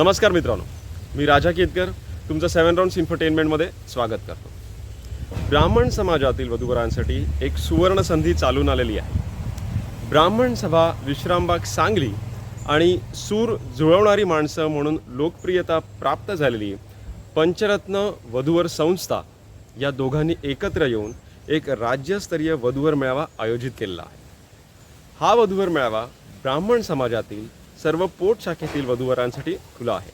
नमस्कार मित्रांनो मी राजा केतकर तुमचं सेवन राऊंड्स इन्फरटेनमेंटमध्ये स्वागत करतो. ब्राह्मण समाजातील वधूवरांसाठी एक सुवर्ण संधी चालून आलेली आहे. ब्राह्मण सभा विश्रामबाग सांगली आणि सूर जुळवणारी माणसं म्हणून लोकप्रियता प्राप्त झालेली पंचरत्न वधूवर संस्था या दोघांनी एकत्र येऊन एक राज्यस्तरीय वधूवर मेळावा आयोजित केलेला आहे. हा वधूवर मेळावा ब्राह्मण समाजातील सर्व पोट शाखेतील वधूवरांसाठी खुला आहे.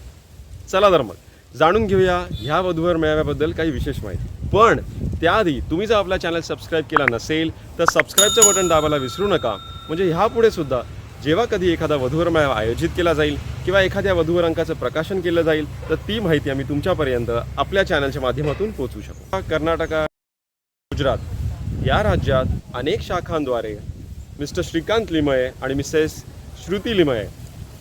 चला तर मग जाणून घेऊया ह्या वधूवर मेळाव्याबद्दल काही विशेष माहिती. पण त्याआधी तुम्ही जर आपला चॅनल सबस्क्राईब केला नसेल तर सबस्क्राईबचं बटन दाबायला विसरू नका. म्हणजे ह्यापुढे सुद्धा जेव्हा कधी एखादा वधूवर मेळावा आयोजित केला जाईल किंवा एखाद्या वधूवर अंकाचं प्रकाशन केलं जाईल तर ती माहिती आम्ही तुमच्यापर्यंत आपल्या चॅनलच्या माध्यमातून पोहोचू शकतो कर्नाटका गुजरात या राज्यात अनेक शाखांद्वारे मिस्टर श्रीकांत लिमये आणि मिसेस श्रुती लिमये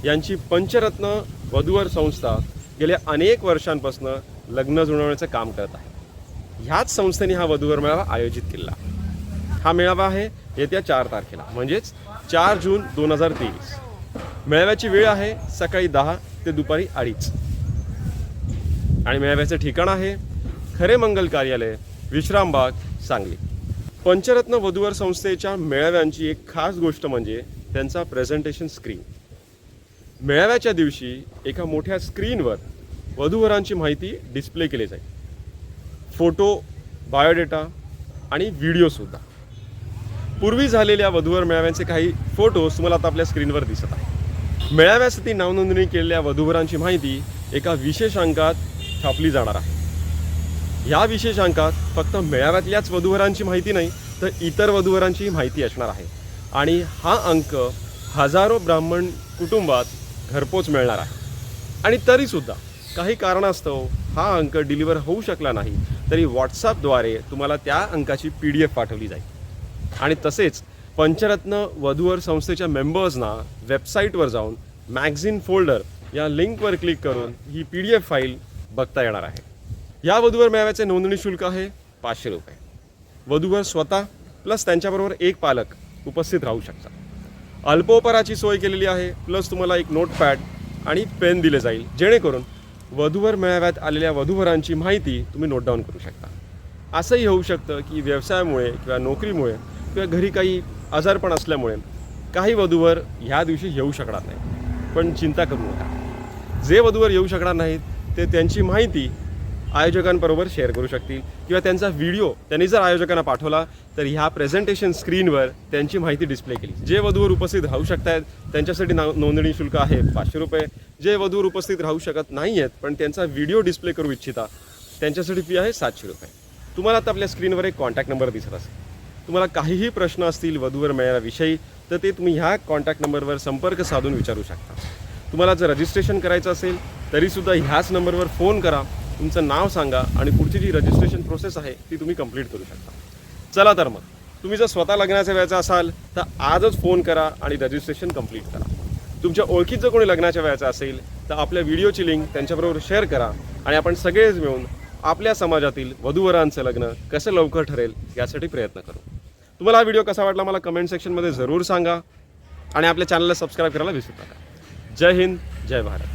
यांची पंचरत्न वधूवर संस्था गेल्या अनेक वर्षांपासून लग्न जुळवण्याचं काम करत आहे. ह्याच संस्थेने हा वधूवर मेळावा आयोजित केला. हा मेळावा आहे येत्या चार तारखेला म्हणजेच चार जून दोन हजार तेवीस. मेळाव्याची वेळ आहे सकाळी दहा ते दुपारी अडीच. आणि मेळाव्याचं ठिकाण आहे खरे मंगल कार्यालय विश्रामबाग सांगली. पंचरत्न वधूवर संस्थेच्या मेळाव्यांची एक खास गोष्ट म्हणजे त्यांचा प्रेझेंटेशन स्क्रीन मेळाव्याच्या दिवशी एका मोठ्या स्क्रीनवर वधूवरांची माहिती डिस्प्ले केली जाईल. फोटो बायोडेटा आणि व्हिडिओसुद्धा पूर्वी झालेल्या वधूवर मेळाव्यांचे काही फोटोज तुम्हाला आता आपल्या स्क्रीनवर दिसत आहे मेळाव्यासाठी नावनोंदणी केलेल्या वधूवरांची माहिती एका विशेष अंकात छापली जाणार आहे. या विशेष अंकात फक्त मेळाव्यातल्याच वधूवरांची माहिती नाही तर इतर वधूवरांची माहिती असणार आहे. आणि हा अंक हजारो ब्राह्मण कुटुंबात घरपोच मिळणार आहे. आणि तरीसुद्धा काही कारणास्तव हा अंक डिलिव्हर होऊ शकला नाही तरी व्हॉट्सअपद्वारे तुम्हाला त्या अंकाची पी डी एफ पाठवली जाईल. आणि तसेच पंचरत्न वधूवर संस्थेच्या मेंबर्सना वेबसाईटवर जाऊन मॅगझिन फोल्डर या लिंकवर क्लिक करून ही पी डी एफ फाईल बघता येणार आहे. या वधूवर मेळाव्याचे नोंदणी शुल्क आहे पाचशे रुपये. वधूवर स्वतः प्लस त्यांच्याबरोबर एक पालक उपस्थित राहू शकतात. अल्पोपराची सोय केलेली आहे. प्लस तुम्हाला एक नोटपॅड आणि पेन दिले जाईल. जेणेकरून वधूवर मेळाव्यात आलेल्या वधूवरांची माहिती तुम्ही नोट डाऊन करू शकता. असंही होऊ शकतं की व्यवसायामुळे किंवा नोकरीमुळे किंवा घरी काही आजारपण असल्यामुळे काही वधूवर ह्या दिवशी येऊ शकणार नाही. पण चिंता करू नका. जे वधूवर येऊ शकणार नाहीत ते त्यांची माहिती आयोजकांबरोबर शेअर करू शकतील. किंवा त्यांचा व्हिडिओ त्यांनी जर आयोजकांना पाठवला तर ह्या प्रेझेंटेशन स्क्रीनवर त्यांची माहिती डिस्प्ले केली. जे वधूवर उपस्थित राहू शकतायत त्यांच्यासाठी नोंदणी शुल्क आहे पाचशे रुपये. जे वधूवर उपस्थित राहू शकत नाही आहेत पण त्यांचा व्हिडिओ डिस्प्ले करू इच्छिता त्यांच्यासाठी फी आहे सातशे रुपये. तुम्हाला आता आपल्या स्क्रीनवर एक कॉन्टॅक्ट नंबर दिसत असेल. तुम्हाला काहीही प्रश्न असतील वधूवर मेळाव्याविषयी तर ते तुम्ही ह्या कॉन्टॅक्ट नंबरवर संपर्क साधून विचारू शकता. तुम्हाला जर रजिस्ट्रेशन करायचं असेल तरीसुद्धा ह्याच नंबरवर फोन करा. तुमचं नाव सांगा आणि पुढची जी रजिस्ट्रेशन प्रोसेस आहे ती तुम्ही कंप्लीट करू शकता. चला तर मग तुम्ही जर स्वतः लग्नाच्या वेळेचा असाल तर आजच फोन करा आणि रजिस्ट्रेशन कंप्लीट करा. तुमच्या ओळखीत जर कोणी लग्नाच्या वेळेचा असेल तर आपल्या व्हिडिओची लिंक त्यांच्याबरोबर शेअर करा आणि आपण सगळेच मिळून आपल्या समाजातील वधूवरांचं लग्न कसं लवकर ठरेल यासाठी प्रयत्न करू. तुम्हाला हा व्हिडिओ कसा वाटला मला कमेंट सेक्शनमध्ये जरूर सांगा आणि आपल्या चॅनलला सबस्क्राईब करायला विसरू नका. जय हिंद जय भारत.